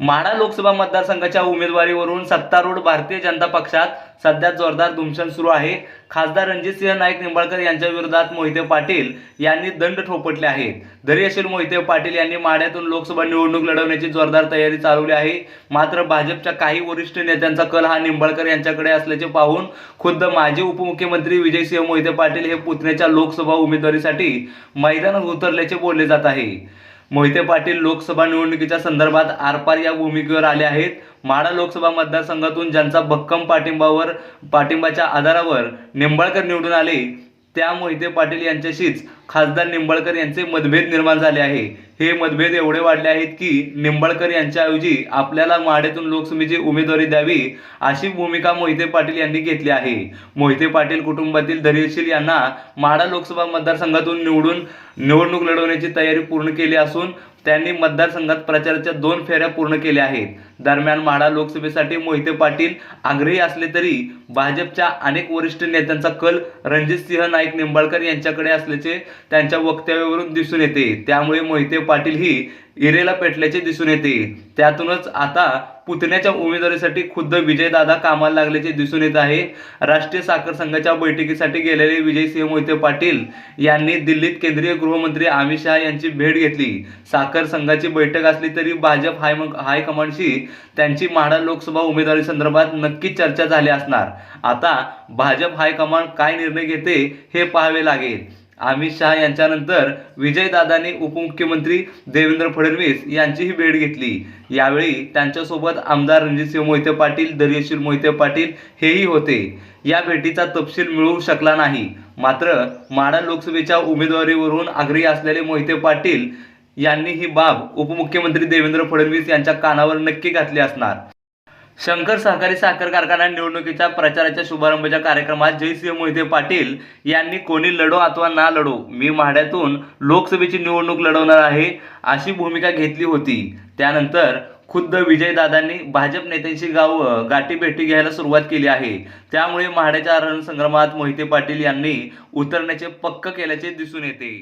माढा लोकसभा मतदारसंघाच्या उमेदवारीवरून सत्तारूढ भारतीय जनता पक्षात सध्या जोरदार धुमशन सुरू आहे. खासदार रणजितसिंह नाईक निंबाळकर यांच्या विरोधात मोहिते पाटील यांनी दंड ठोपटले आहेत. धैर्यशील मोहिते पाटील यांनी माढ्यातून लोकसभा निवडणूक लढवण्याची जोरदार तयारी चालवली आहे. मात्र भाजपच्या काही वरिष्ठ नेत्यांचा कल हा निंबाळकर यांच्याकडे असल्याचे पाहून खुद्द माजी उपमुख्यमंत्री विजयसिंह मोहिते पाटील हे पुतण्याच्या लोकसभा उमेदवारीसाठी मैदानात उतरल्याचे बोलले जात आहे. मोहिते पाटील लोकसभा निवडणुकीच्या संदर्भात आरपार या भूमिकेवर आले आहेत. माडा लोकसभा मतदारसंघातून ज्यांचा भक्कम पाठिंबावर पाठिंबाच्या आधारावर निंबाळकर निवडून आले. त्या मोहिते पाटील यांच्याशीच खासदार निंबाळकर यांचे मतभेद निर्माण झाले आहे. हे मतभेद एवढे वाढले आहेत की निंबाळकर यांच्याऐवजी आपल्याला माढ्यातून लोकसभेची उमेदवारी द्यावी अशी भूमिका मोहिते पाटील यांनी घेतली आहे. मोहिते पाटील कुटुंबातील धैर्यशील यांना माढा लोकसभा मतदारसंघातून निवडून निवडणूक लढवण्याची तयारी पूर्ण केली असून त्यांनी मतदारसंघात प्रचाराच्या दोन फेऱ्या पूर्ण केल्या आहेत. दरम्यान माढा लोकसभेसाठी मोहिते पाटील आग्रही असले तरी भाजपच्या अनेक वरिष्ठ नेत्यांचा कल रणजितसिंह नाईक निंबाळकर यांच्याकडे असल्याचे त्यांच्या वक्तव्यावरून दिसून येते. त्यामुळे मोहिते पाटील ही इरेला पेटल्याचे दिसून येते. त्यातूनच आता पुतण्याच्या उमेदवारीसाठी खुद्द विजयदादा कामाला लागल्याचे दिसून येत आहे. राष्ट्रीय साखर संघाच्या बैठकीसाठी गेलेले विजयसिंह मोहिते पाटील यांनी दिल्लीत केंद्रीय गृहमंत्री अमित शहा यांची भेट घेतली. साखर संघाची बैठक असली तरी भाजप हाय हायकमांडशी त्यांची माढा लोकसभा उमेदवारी संदर्भात नक्की चर्चा झाली असणार. आता भाजप हायकमांड काय निर्णय घेते हे पाहावे लागेल. अमित शहा यांच्यानंतर विजयदादांनी उपमुख्यमंत्री देवेंद्र फडणवीस यांचीही भेट घेतली. यावेळी त्यांच्यासोबत आमदार रणजितसिंह मोहिते पाटील दर्यशील मोहिते पाटील हेही होते. या भेटीचा तपशील मिळू शकला नाही. मात्र माडा लोकसभेच्या उमेदवारीवरून आग्रही असलेले मोहिते पाटील यांनी ही बाब उपमुख्यमंत्री देवेंद्र फडणवीस यांच्या कानावर नक्की घातली असणार. शंकर सहकारी साखर कारखाना निवडणुकीच्या प्रचाराच्या शुभारंभाच्या कार्यक्रमात जयसिंह मोहिते पाटील यांनी कोणी लढो अथवा ना लढो मी माढ्यातून लोकसभेची निवडणूक लढवणार आहे अशी भूमिका घेतली होती. त्यानंतर खुद्द विजयदादांनी भाजप नेत्यांशी गाव गाठीभेटी घ्यायला सुरुवात केली आहे. त्यामुळे माढ्याच्या रणसंग्रामात मोहिते पाटील यांनी उतरण्याचे पक्क केल्याचे दिसून येते.